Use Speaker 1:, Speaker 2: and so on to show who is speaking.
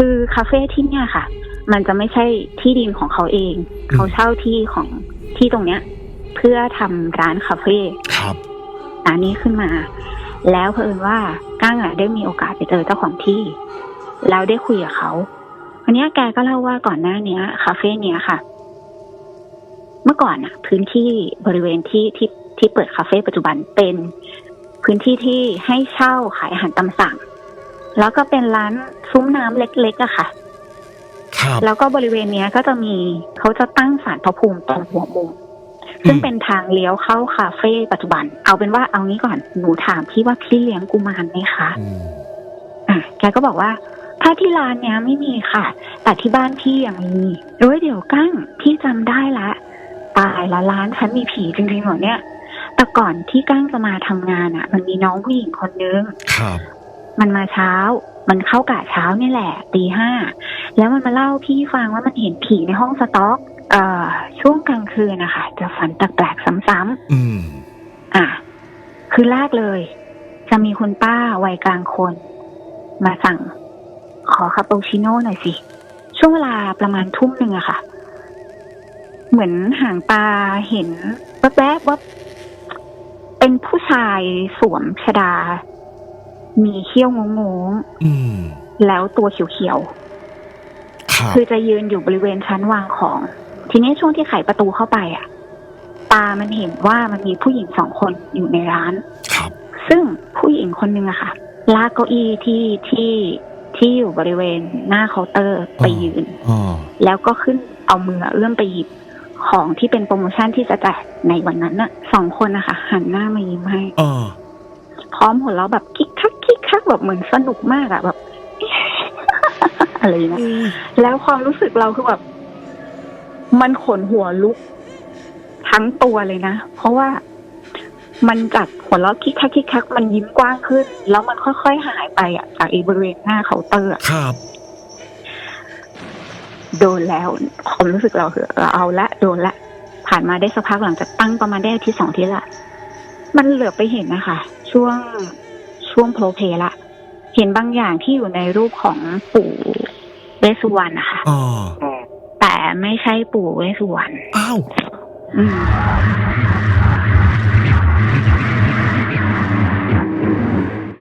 Speaker 1: คือคาเฟ่ที่เนี่ยค่ะ มันจะไม่ใช่ที่ดินของเขาเอง
Speaker 2: อืม
Speaker 1: เขาเช่าที่ของที่ตรงเนี้ย เพื่อทำร้านคาเฟ่
Speaker 2: ครับ
Speaker 1: ร้านนี้ขึ้นมา แล้วเพิ่นว่าก้างอะได้มีโอกาสไปเจอเจ้าของที่ แล้วได้คุยกับเขาอันเนี้ยแกก็เล่าว่าก่อนหน้าเนี้ย คาเฟ่เนี้ยค่ะ เมื่อก่อนอะ พื้นที่บริเวณที่ที่ที่เปิดคาเฟ่ปัจจุบันเป็น พื้นที่ที่ให้เช่าขายอาหารตามสั่ง แล้วก็เป็นร้านซุ้มน้ำเล็กๆอะค่ะ
Speaker 2: ครับ
Speaker 1: แล้วก็บริเวณเนี้ยก็จะมีเขาจะตั้งศาลพระภูมิตรงหัวมุม ซึ่ง
Speaker 2: อืม
Speaker 1: เป็นทางเลี้ยวเข้าคาเฟ่ปัจจุบัน เอาเป็นว่าเอางี้ก่อนหนูถามพี่ว่าพี่เลี้ยงกุมารไหมคะ
Speaker 2: อืม
Speaker 1: อะแกก็บอกว่า ถ้าที่ร้านเนี้ยไม่มีค่ะ แต่ที่บ้านพี่ยังมีเอ้ยเดี๋ยวกั้งพี่จำได้ละตายละร้านฉันมีผีจริงๆเหรอเนี่ย แต่ก่อนที่กั้งจะมาทำงานอะ มันมีน้องผู้หญิงคนนึง
Speaker 2: ครับ
Speaker 1: มันมาเช้า มันเข้ากะเช้าเนี่ยแหละตีห้าแล้วมันมาเล่าพี่ฟังว่ามันเห็นผีในห้องสต็อกเอ่อช่วงกลางคืนนะคะจะฝันแปลกๆซ้ำ
Speaker 2: อืม
Speaker 1: ๆอะ คือแรกเลย จะมีคุณป้าวัยกลางคน มาสั่ง ขอคาปูชิโน่หน่อยสิ ช่วงเวลาประมาณทุ่มหนึ่งอะค่ะ เหมือนหางตาเห็นแวบๆว่าเป็นผู้ชายสวมชดา มีเขี้ยวงงๆ
Speaker 2: อืม
Speaker 1: แล้วตัวเขียว
Speaker 2: ครับ
Speaker 1: ๆคือจะยืนอยู่บริเวณชั้นวางของ ทีนี้ช่วงที่ไขประตูเข้าไปอะ ตามันเห็นว่ามันมีผู้หญิงสองคนอยู่ในร้าน
Speaker 2: ครับ
Speaker 1: ซึ่งผู้หญิงคนนึงอะค่ะ ลากเก้าอี้ที่ที่ที่อยู่บริเวณหน้าเคาน์เตอร์ไปยืน
Speaker 2: อ๋อ
Speaker 1: แล้วก็ขึ้นเอามือเอื้อมไปหยิบของที่เป็นโปรโมชั่นที่จะแจกในวันนั้นน่ะสองคนนะคะหันหน้ามายิ้มให้
Speaker 2: อ๋อ
Speaker 1: พร้อมหัวเราะแบบคิกคักคิกคัก แบบเหมือนสนุกมากอะแบบ อะไรอย่างเงี้ยแล้วความรู้สึกเราคือแบบ มันขนหัวลุก ทั้งตัวเลยนะ เพราะว่ามันจากหัวเราะคิกคักคิกคักมันยิ้มกว้างขึ้น แล้วมันค่อยๆหายไปอะจากอีบริเวณหน้าเคาน์เตอร์อะ
Speaker 2: ครับ
Speaker 1: โดนแล้วความรู้สึกเราคือเราเอาละโดนละ ผ่านมาได้สักพักหลังจากตั้งประมาณได้อาที่สองที่ละ มันเหลือไปเห็นนะคะ ช่วงช่วงโพลเพลละ เห็นบางอย่างที่อยู่ในรูปของปู่เวสสุวรรณนะคะ
Speaker 2: อ๋อ
Speaker 1: แต่ไม่ใช่ปู่เวสสุวรรณ
Speaker 2: อ้าว
Speaker 1: อืม